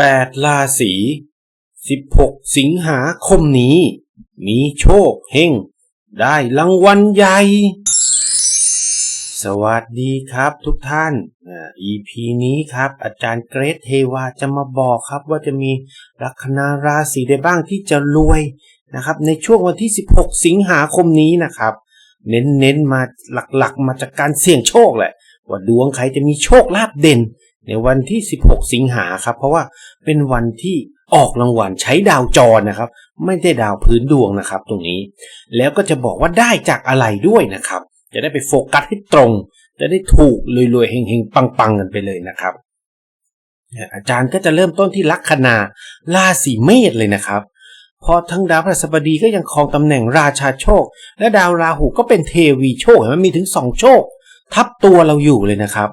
8 ราศี 16 สิงหาคมนี้ มีโชคเฮงได้รางวัลใหญ่ สวัสดีครับทุกท่านอ่า EP นี้ครับ อาจารย์เกรทเทวาจะมาบอกครับว่าจะมีลัคนาราศีใดบ้างที่จะรวยนะครับ ในช่วงวันที่ 16 สิงหาคมนี้นะครับ เน้นๆมาหลักๆ มาจากการเสี่ยงโชคแหละว่าดวงใครจะมีโชคลาภเด่น ในวันที่ 16 สิงหาครับ เพราะว่าเป็นวันที่ออกรางวัลใช้ดาวจรนะครับ ไม่ได้ดาวพื้นดวงนะครับ ตรงนี้ แล้วก็จะบอกว่าได้จากอะไรด้วยนะครับ จะได้ไปโฟกัสให้ตรง จะได้ถูกรวยๆเฮงๆ ปังๆ กันไปเลยนะครับอาจารย์ก็จะเริ่มต้นที่ลัคนาราศีเมษเลยนะครับเพอทั้งดาวพฤหัสบดีก็ยังครองตำแหน่งราชาโชค และดาวราหูก็เป็นเทวีโชคเห็นไหมันมีถึงสองโชค ทับตัวเราอยู่เลยนะครับ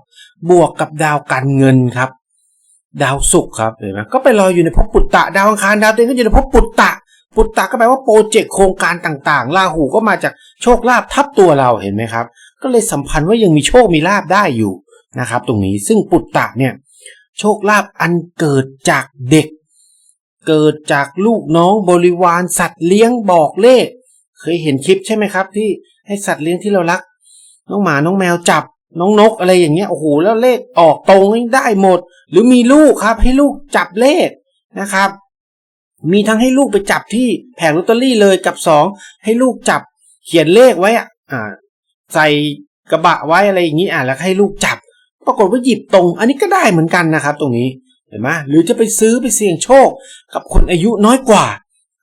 บวกกับดาวการเงินครับ ดาวศุกร์ครับเห็นไหมก็ไปลอยอยู่ในภพปุตตะดาวอังคารดาวเต็งก็อยู่ในภพปุตตะ ปุตตะก็แปลว่าโปรเจกต์โครงการต่างๆราหูก็มาจากโชคลาภทับตัวเราเห็นไหมครับ ก็เลยสัมพันธ์ว่ายังมีโชคมีลาภได้อยู่นะครับ ตรงนี้ซึ่งปุตตะเนี่ยโชคลาภอันเกิดจากเด็ก เกิดจากลูกน้องบริวารสัตว์เลี้ยงบอกเลข เคยเห็นคลิปใช่ไหมครับ ที่ให้สัตว์เลี้ยงที่เรารัก น้องหมาน้องแมวจับ น้องนกอะไรอย่างเงี้ยโอ้โหแล้วเลขออกตรงได้หมด หรือมีลูกครับ ให้ลูกจับเลขนะครับ มีทั้งให้ลูกไปจับที่แผงลอตเตอรี่เลยกับสองให้ลูกจับเขียนเลขไว้อ่าใส่กระบะไว้อะไรอย่างนี้อะแล้วให้ลูกจับ ปรากฏว่าหยิบตรง อันนี้ก็ได้เหมือนกันนะครับ ตรงนี้เห็นไหมหรือจะไปซื้อไปเสี่ยงโชค กับคนอายุน้อยกว่า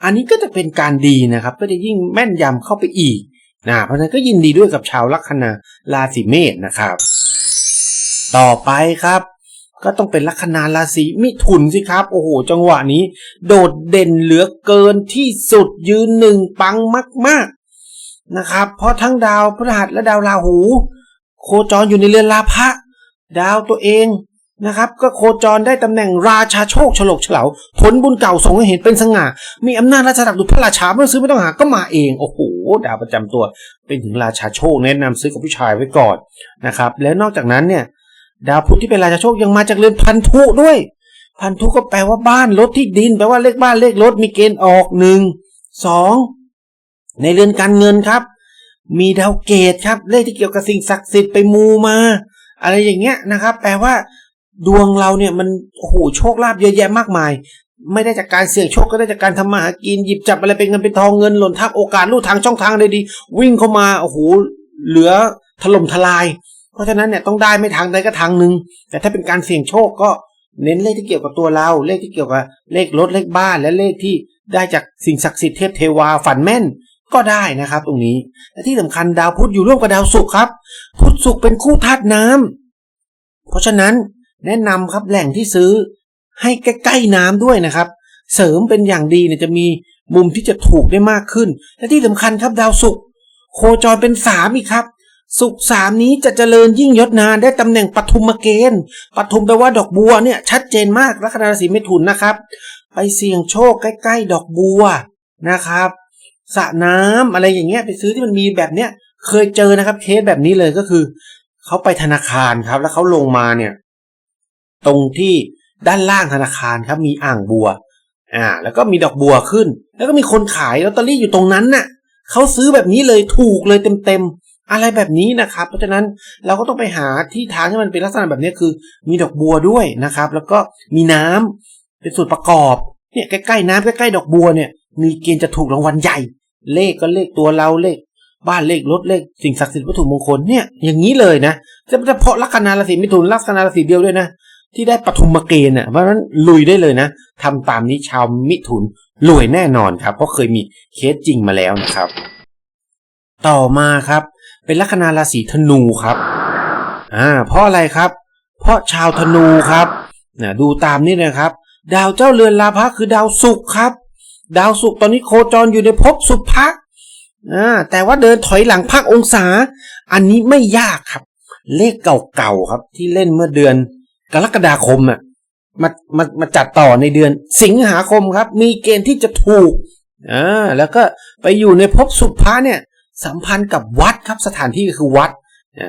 อันนี้ก็จะเป็นการดีนะครับ ก็จะยิ่งแม่นยำเข้าไปอีก นะเพราะฉะนั้นก็ยินดีด้วยกับชาวลัคนาราศีเมษนะครับ ต่อไปครับ ก็ต้องเป็นลัคนาราศีมิถุนสิครับ โอ้โห จังหวะนี้ โดดเด่นเหลือเกินที่สุดยืนหนึ่งปังมาก ๆนะครับ เพราะทั้งดาวพฤหัสและดาวราหู โคจรอยู่ในเรือนราพะดาวตัวเอง นะครับ ก็โคจรได้ตำแหน่งราชาโชคฉลกเฉลาผลบุญเก่าส่งให้เห็นเป็นสง่า มีอำนาจราชดักดุพระราชาไม่ต้องซื้อไม่ต้องหาก็มาเอง โอ้โหดาวประจำตัว เป็นถึงราชาโชคแนะนำซื้อกับผู้ชายไว้ก่อนนะครับ แล้วนอกจากนั้นเนี่ย ดาวพุธที่เป็นราชาโชคยังมาจากเรือนพันธุด้วย พันธุก็แปลว่าบ้านรถที่ดิน แปลว่าเลขบ้านเลขรถมีเกณฑ์ออกหนึ่งสองในเรือนการเงินครับ มีดาวเกตครับเลขที่เกี่ยวกับสิ่งศักดิ์สิทธิ์ไปมูมา อะไรอย่างเงี้ยนะครับ แปลว่า ดวงเราเนี่ยมันโอ้โหโชคลาภเยอะแยะมากมาย ไม่ได้จากการเสี่ยงโชคก็ได้จากการทำมาหากินหยิบจับอะไรเป็นเงินเป็นทองเงินหล่นทับโอกาสลู่ทางช่องทางได้ดี วิ่งเข้ามาโอ้โหเหลือถล่มทลาย เพราะฉะนั้นเนี่ยต้องได้ไม่ทางใดก็ทางหนึ่งแต่ถ้าเป็นการเสี่ยงโชคก็เน้นเลขที่เกี่ยวกับตัวเรา เลขที่เกี่ยวกับเลขรถเลขบ้านและเลขที่ได้จากสิ่งศักดิ์สิทธิ์เทพเทวาฝันแม่นก็ได้นะครับ ตรงนี้และที่สำคัญดาวพุธอยู่ร่วมกับดาวศุกร์ครับ พุธศุกร์เป็นคู่ธาตุน้ำเพราะฉะนั้น แนะนำครับแหล่งที่ซื้อให้ใกล้ๆน้ำด้วยนะครับ เสริมเป็นอย่างดีเนี่ยจะมีมุมที่จะถูกได้มากขึ้น และที่สำคัญครับดาวศุกร์โคจรเป็นสามอีกครับสุขสามนี้จะเจริญยิ่งยศนานได้ตำแหน่งปฐุมเกณฑ์ปฐุมแปลว่าดอกบัวเนี่ยชัดเจนมากลัคนาราศีเมถุนนะครับ ไปเสี่ยงโชคใกล้ๆ ดอกบัวนะครับสระน้ำอะไรอย่างเงี้ยไปซื้อที่มันมีแบบเนี้ยเคยเจอนะครับเคสแบบนี้เลยก็คือเขาไปธนาคารครับ แล้วเขาลงมาเนี่ย ตรงที่ด้านล่างธนาคารครับมีอ่างบัว อ่า แล้วก็มีดอกบัวขึ้น แล้วก็มีคนขายลอตเตอรี่อยู่ตรงนั้นน่ะเขาซื้อแบบนี้เลยถูกเลยเต็มๆอะไรแบบนี้นะครับ เพราะฉะนั้นเราก็ต้องไปหาที่ทางที่มันเป็นลักษณะแบบนี้คือ มีดอกบัวด้วยนะครับ แล้วก็มีน้ำเป็นส่วนประกอบเนี่ยใกล้ๆน้ำใกล้ๆดอกบัวเนี่ยมีเกณฑ์จะถูกรางวัลใหญ่ เลขก็เลขตัวเราเลข บ้านเลขรถเลขสิ่งศักดิ์สิทธิ์วัตถุมงคลเนี่ยอย่างนี้เลยนะจะเฉพาะลัคนาราศีมิถุนลัคนาราศีเดียวด้วยนะ ที่ได้ปฐุมเกณฑ์อะเพราะฉะนั้นลุยได้เลยนะทำตามนี้ชาวมิถุนรวยแน่นอนครับ เพราะเคยมีเคสจริงมาแล้วนะครับ ต่อมาครับ เป็นลัคนาราศีธนูครับอ่าเพราะอะไรครับ เพราะชาวธนูครับนะดูตามนี่นะครับ ดาวเจ้าเรือนลาภะคือดาวศุกร์ครับ ดาวศุกร์ตอนนี้โคจรอยู่ในภพสุภะอ่าแต่ว่าเดินถอยหลังพักองศา อันนี้ไม่ยากครับ เลขเก่าๆครับที่เล่นเมื่อเดือน กรกฎาคมอะมามามาจัดต่อในเดือน สิงหาคมครับ มีเกณฑ์ที่จะถูกอ่าแล้วก็ไปอยู่ในภพสุภะเนี่ยสัมพันธ์กับวัดครับสถานที่คือวัด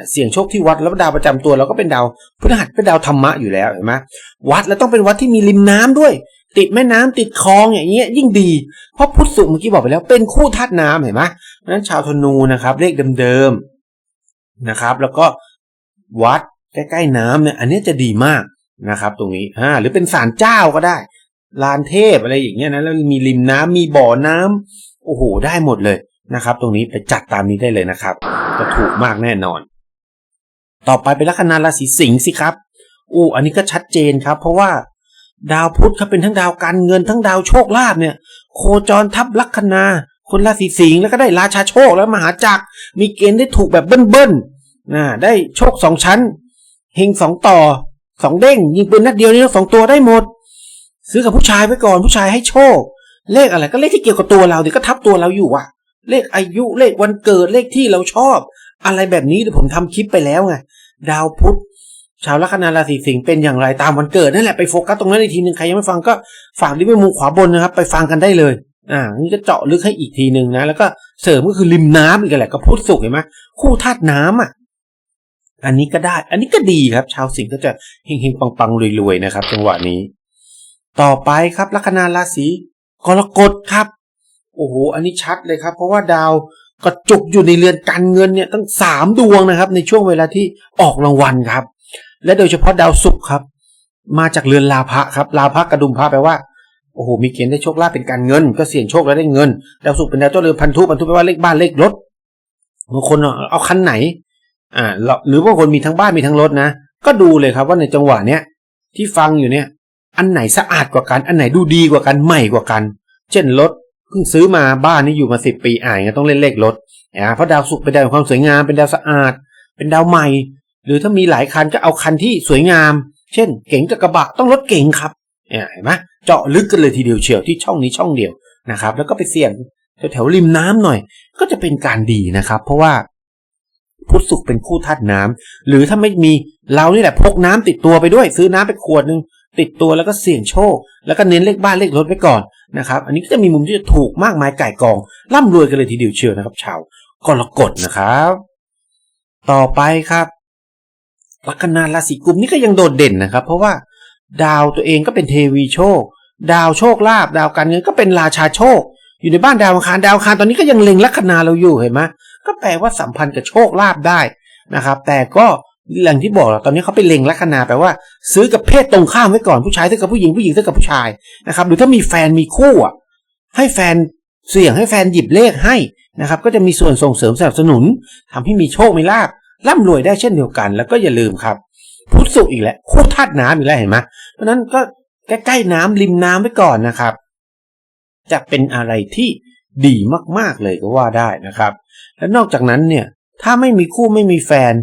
เสี่ยงโชคที่วัดแล้วดาวประจำตัวเราก็เป็นดาวพฤหัสเป็นดาวธรรมะอยู่แล้วเห็นไหมวัดแล้วต้องเป็นวัดที่มีริมน้ำด้วย ติดแม่น้ำติดคลองอย่างเงี้ยยิ่งดี เพราะพุทธสุเมื่อกี้บอกไปแล้วเป็นคู่ธาตุน้ำเห็นไหมเพราะฉะนั้นชาวธนูนะครับเลขเดิมๆนะครับ แล้วก็วัด ใกล้ๆน้ำเนี่ยอันนี้จะดีมากนะครับ ตรงนี้อ่าหรือเป็นศาลเจ้าก็ได้ลานเทพอะไรอย่างเงี้ยนะแล้วมีริมน้ำมีบ่อน้ำโอ้โห ได้หมดเลยนะครับ ตรงนี้ไปจัดตามนี้ได้เลยนะครับ จะถูกมากแน่นอน ต่อไปเป็นลัคนาราศีสิงห์สิครับอู้อันนี้ก็ชัดเจนครับ เพราะว่าดาวพุธครับเป็นทั้งดาวการเงินทั้งดาวโชคลาภเนี่ย โคจรทับลัคนา คนราศีสิงห์แล้วก็ได้ราชาโชคแล้วมหาจักรมีเกณฑ์ได้ถูกแบบเบิ้ลๆนะได้โชคสองชั้น เฮงสองต่อสองเด้ง ยิงปืนนัดเดียวนี่สองตัวได้หมด ซื้อกับผู้ชายไว้ก่อนผู้ชายให้โชค เลขอะไรก็เลขที่เกี่ยวกับตัวเราเดี๋ยวก็ทับตัวเราอยู่อะเลขอายุเลขวันเกิดเลขที่เราชอบ อะไรแบบนี้เดี๋ยวผมทำคลิปไปแล้วไงดาวพุธชาวลัคนาราศีสิงห์เป็นอย่างไรตามวันเกิดนั่นแหละไปโฟกัสตรงนั้นอีกทีหนึ่งใครยังไม่ฟังก็ฝากที่ไปมุมขวาบนนะครับ ไปฟังกันได้เลยอ่านี่ก็เจาะลึกให้อีกทีหนึ่งนะ แล้วก็เสริมก็คือริมน้ำอีกแหละก็พุธสุกเห็นไหมคู่ธาตุน้ำอะ อันนี้ก็ได้ อันนี้ก็ดีครับ ชาวสิงห์ก็จะเฮงๆปังๆรวยๆนะครับ จังหวะนี้ ต่อไปครับลัคนาราศีกรกฎครับโอ้โหอันนี้ชัดเลยครับ เพราะว่าดาวกระจุกอยู่ในเรือนการเงินเนี่ยตั้งสามดวงนะครับ ในช่วงเวลาที่ออกรางวัลครับ และโดยเฉพาะดาวศุกร์ครับ มาจากเรือนลาภะครับลาภะกระดุมพระแปลว่าโอ้โหมีเกณฑ์ได้โชคลาภเป็นการเงิน ก็เสี่ยงโชคแล้วได้เงินดาวศุกร์เป็นดาวเจ้าเรือนพันธุพันธุแปลว่าเลขบ้านเลขรถบางคนเอาคันไหน อ่าหรือบางคนมีทั้งบ้านมีทั้งรถนะ ก็ดูเลยครับว่าในจังหวะเนี้ยที่ฟังอยู่เนี่ย อันไหนสะอาดกว่ากัน อันไหนดูดีกว่ากันใหม่กว่ากัน เช่นรถเพิ่งซื้อมาบ้านนี้อยู่มาสิบปีอ่านก็ต้องเล่นเลขรถอ่าเพราะดาวศุกเป็นดาวแห่งความสวยงามเป็นดาวสะอาด เป็นดาวใหม่ หรือถ้ามีหลายคันก็เอาคันที่สวยงาม เช่น เก๋งกับกระบะต้องรถเก๋งครับเนี่ยเห็นไหมเจาะลึกกันเลยทีเดียวเชียวที่ช่องนี้ช่องเดียวนะครับ แล้วก็ไปเสี่ยงแถวๆริมน้ำหน่อย ก็จะเป็นการดีนะครับ เพราะว่า พุทธศุกร์เป็นคู่ธาตุน้ำหรือถ้าไม่มีเรานี่แหละพกน้ำติดตัวไปด้วย ซื้อน้ำไปขวดหนึ่งติดตัวแล้วก็เสี่ยงโชค แล้วก็เน้นเลขบ้านเลขรถไว้ก่อนนะครับ อันนี้ก็จะมีมุมที่จะถูกมากมายไก่กอง ร่ำรวยกันเลยทีเดียวเชียวนะครับ ชาวกรกฎนะครับ ต่อไปครับลัคนาราศีกุมนี่ก็ยังโดดเด่นนะครับ เพราะว่าดาวตัวเองก็เป็นเทวีโชค ดาวโชคลาภดาวการเงินก็เป็นราชาโชค อยู่ในบ้านดาวอังคารดาวอังคารตอนนี้ก็ยังเล็งลัคนาเราอยู่เห็นไหม ก็แปลว่าสัมพันธ์กับโชคลาภได้นะครับ แต่ก็อย่างที่บอกเราตอนนี้เขาไปเล็งลัคนาแปลว่า ซื้อกับเพศตรงข้ามไว้ก่อนผู้ชายซื้อกับผู้หญิงผู้หญิงซื้อกับผู้ชายนะครับ หรือถ้ามีแฟนมีคู่อะให้แฟนเสี่ยงให้แฟนหยิบเลขให้นะครับ ก็จะมีส่วนส่งเสริมสนับสนุนทำให้มีโชคมีลาภร่ำรวยได้เช่นเดียวกัน แล้วก็อย่าลืมครับพุทธสุอีกแล้วคู่ธาตุน้ำอีกแล้วเห็นไหมเพราะนั้นก็ใกล้ๆน้ำริมน้ำไว้ก่อนนะครับ จะเป็นอะไรที่ ดีมากๆเลยก็ว่าได้นะครับ และนอกจากนั้นเนี่ยถ้าไม่มีคู่ไม่มีแฟน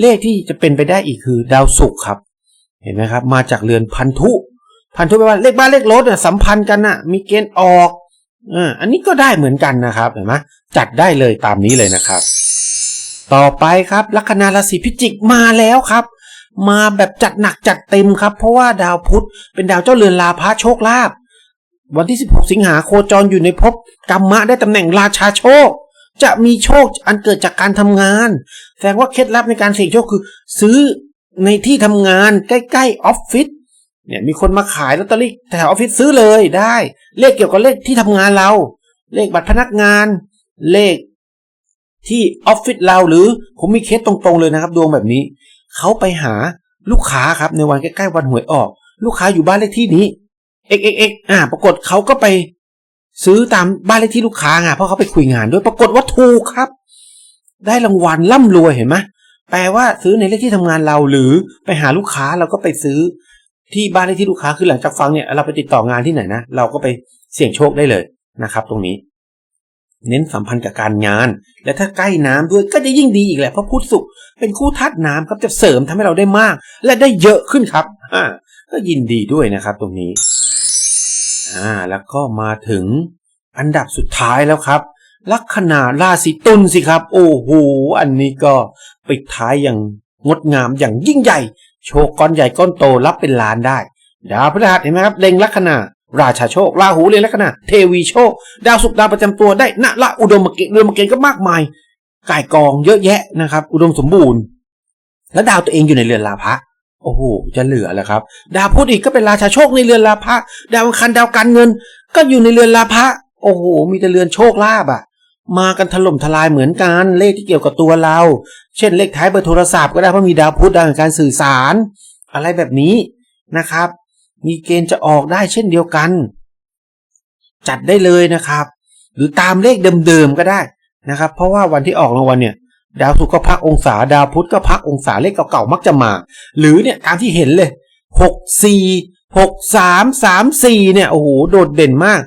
เลขที่จะเป็นไปได้อีกคือดาวศุกร์ครับ เห็นไหมครับ มาจากเรือนพันธุ พันธุแปลว่าเลขบ้านเลขรถสัมพันธ์กันน่ะ มีเกณฑ์ออกอ่าอันนี้ก็ได้เหมือนกันนะครับเห็นไหมจัดได้เลยตามนี้เลยนะครับ ต่อไปครับลัคนาราศีพิจิกมาแล้วครับ มาแบบจัดหนักจัดเต็มครับ เพราะว่าดาวพุธเป็นดาวเจ้าเรือนลาภะโชคลาภ วันที่ 16 สิงหาโคจรอยู่ในภพกรรมะได้ตำแหน่งราชาโชค จะมีโชคอันเกิดจากการทำงาน แสดงว่าเคล็ดลับในการเสี่ยงโชคคือ ซื้อในที่ทำงานใกล้ๆออฟฟิศเนี่ยมีคนมาขายลอตเตอรี่แถวออฟฟิศซื้อเลยได้ เลขเกี่ยวกับเลขที่ทำงานเรา เลขบัตรพนักงาน เลขที่ออฟฟิศเราหรือผมมีเคสตรงๆเลยนะครับ ดวงแบบนี้ เขาไปหาลูกค้าครับในวันใกล้ๆวันหวยออก ลูกค้าอยู่บ้านเลขที่นี้ เอ็กเอกเอกอ่า ปรากฏเขาก็ไปซื้อตามบ้านเลขที่ลูกค้าไงเพราะเขาไปคุยงานด้วยปรากฏว่าถูกครับ ได้รางวัลร่ำรวยเห็นไหมแปลว่าซื้อในเลขที่ทำงานเราหรือไปหาลูกค้าเราก็ไปซื้อที่บ้านเลขที่ลูกค้าคือหลังจากฟังเนี่ยเราไปติดต่องานที่ไหนนะเราก็ไปเสี่ยงโชคได้เลยนะครับ ตรงนี้ เน้นสัมพันธ์กับการงาน และถ้าใกล้น้ำด้วยก็จะยิ่งดีอีกแหละเพราะพุธสุขเป็นคู่ธาตุน้ำครับจะเสริมทำให้เราได้มาก และได้เยอะขึ้นครับอ่าก็ยินดีด้วยนะครับ ตรงนี้ อ่าแล้วก็มาถึงอันดับสุดท้ายแล้วครับ ลัคนาราศีตุลสิครับ โอ้โหอันนี้ก็ปิดท้ายอย่างงดงามอย่างยิ่งใหญ่ โชคก้อนใหญ่ก้อนโตรับเป็นล้านได้ ดาวพฤหัสเห็นไหมครับเล็งลัคนาราชาโชคราหูเล็งลัคนาเทวีโชค ดาวศุกร์ดาวประจำตัวได้ณละอุดมเกณฑ์อุดมเกณฑ์ก็มากมายก่ายกองเยอะแยะนะครับ อุดมสมบูรณ์ แล้วดาวตัวเองอยู่ในเรือนลาภะ โอ้โห จะเหลือแล้วครับ ดาวพุธอีกก็เป็นราชาโชคในเรือนลาภะ ดาวอังคารดาวการเงิน ก็อยู่ในเรือนลาภะ โอ้โห มีแต่เรือนโชคลาภอะมากันถล่มทลายเหมือนกัน เลขที่เกี่ยวกับตัวเรา เช่นเลขท้ายเบอร์โทรศัพท์ก็ได้เพราะมีดาวพุธดาวแห่งการสื่อสาร อะไรแบบนี้นะครับ มีเกณฑ์จะออกได้เช่นเดียวกัน จัดได้เลยนะครับ หรือตามเลขเดิมๆก็ได้นะครับ เพราะว่าวันที่ออกรางวัลเนี่ย ดาวศุกร์ก็พักองศา ดาวพุธก็พักองศาเลขเก่าๆมักจะมา หรือเนี่ยตามที่เห็นเลยหกสี่หกสามสามสี่เนี่ยโอ้โหโดดเด่นมาก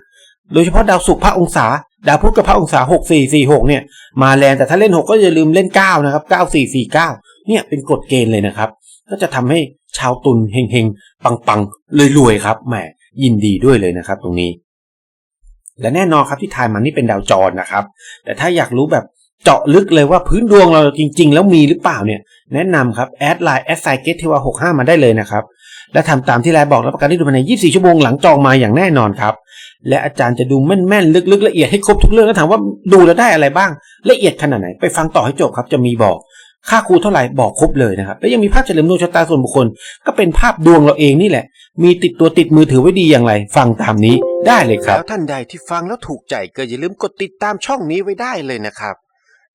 โดยเฉพาะดาวศุกร์พักองศา ดาวพุธกับพักองศาหกสี่สี่หกเนี่ยมาแรงแต่ถ้าเล่นหกก็อย่าลืมเล่นเก้านะครับเก้าสี่สี่เก้าเนี่ยเป็นกฎเกณฑ์เลยนะครับ ก็จะทำให้ชาวตุลเฮงๆ ปังๆรวยๆครับแหมยินดีด้วยเลยนะครับ ตรงนี้ และแน่นอนครับที่ทายมันนี่เป็นดาวจรนะครับ แต่ถ้าอยากรู้แบบ เจาะลึกเลยว่าพื้นดวงเราจริง ๆ แล้วมีหรือเปล่าเนี่ย แนะนำครับแอดไลน์แอดไซเกตเทวาหกห้ามาได้เลยนะครับ และทำตามที่ไลน์บอกรับประกันได้ดูภายใน 24 ชั่วโมงหลังจองมาอย่างแน่นอนครับ และอาจารย์จะดูแม่นๆลึกๆละเอียดให้ครบทุกเรื่องแล้วถามว่าดูแล้วได้อะไรบ้าง ละเอียดขนาดไหนไปฟังต่อให้จบครับจะมีบอกค่าครูเท่าไหร่บอกครบเลยนะครับ แล้วยังมีภาพเฉลิมดวงชะตาส่วนบุคคล ก็เป็นภาพดวงเราเองนี่แหละ มีติดตัวติดมือถือไว้ดีอย่างไร ฟังตามนี้ได้เลยครับ แล้วท่านใดที่ฟังแล้วถูกใจก็อย่าลืมกดติดตามช่องนี้ไว้ได้เลยนะครับ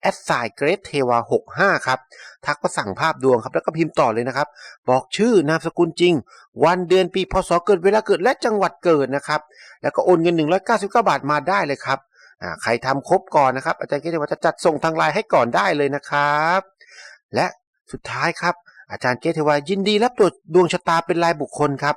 แอดไซเกรดเทวา65 ครับ ทักมาสั่งภาพดวงครับ แล้วก็พิมพ์ต่อเลยนะครับ บอกชื่อนามสกุลจริง วันเดือนปีพศเกิดเวลาเกิดและจังหวัดเกิดนะครับ แล้วก็โอนเงิน 199 บาทมาได้เลยครับใครทำครบก่อนนะครับ อาจารย์เกรดเทวาจะจัดส่งทางไลน์ให้ก่อนได้เลยนะครับ และสุดท้ายครับอาจารย์เกตเทวายินดีรับตรวจดวงชะตาเป็นรายบุคคลครับ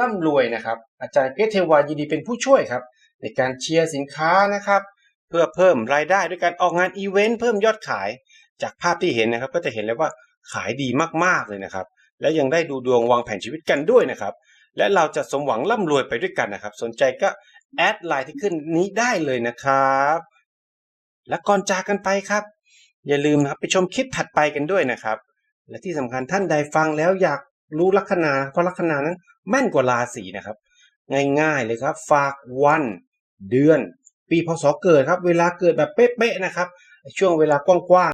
ร่ำรวยนะครับ อาจารย์เกรทเทวายินดีเป็นผู้ช่วยครับ ในการเชียร์สินค้านะครับ เพื่อเพิ่มรายได้ด้วยการออกงานอีเวนต์เพิ่มยอดขาย จากภาพที่เห็นนะครับ ก็จะเห็นเลยว่าขายดีมากๆเลยนะครับ และยังได้ดูดวงวางแผนชีวิตกันด้วยนะครับ และเราจะสมหวังร่ำรวยไปด้วยกันนะครับ สนใจก็แอดไลน์ที่ขึ้นนี้ได้เลยนะครับ และก่อนจากกันไปครับ อย่าลืมนะครับไปชมคลิปถัดไปกันด้วยนะครับ และที่สำคัญท่านใดฟังแล้วอยากรู้ลัคนาเพราะลัคนานั้น แม่นกว่าราศีนะครับ ง่ายๆเลยครับ ฝากวันเดือน ปีพศเกิดครับ เวลาเกิดแบบเป๊ะๆนะครับ ช่วงเวลากว้าง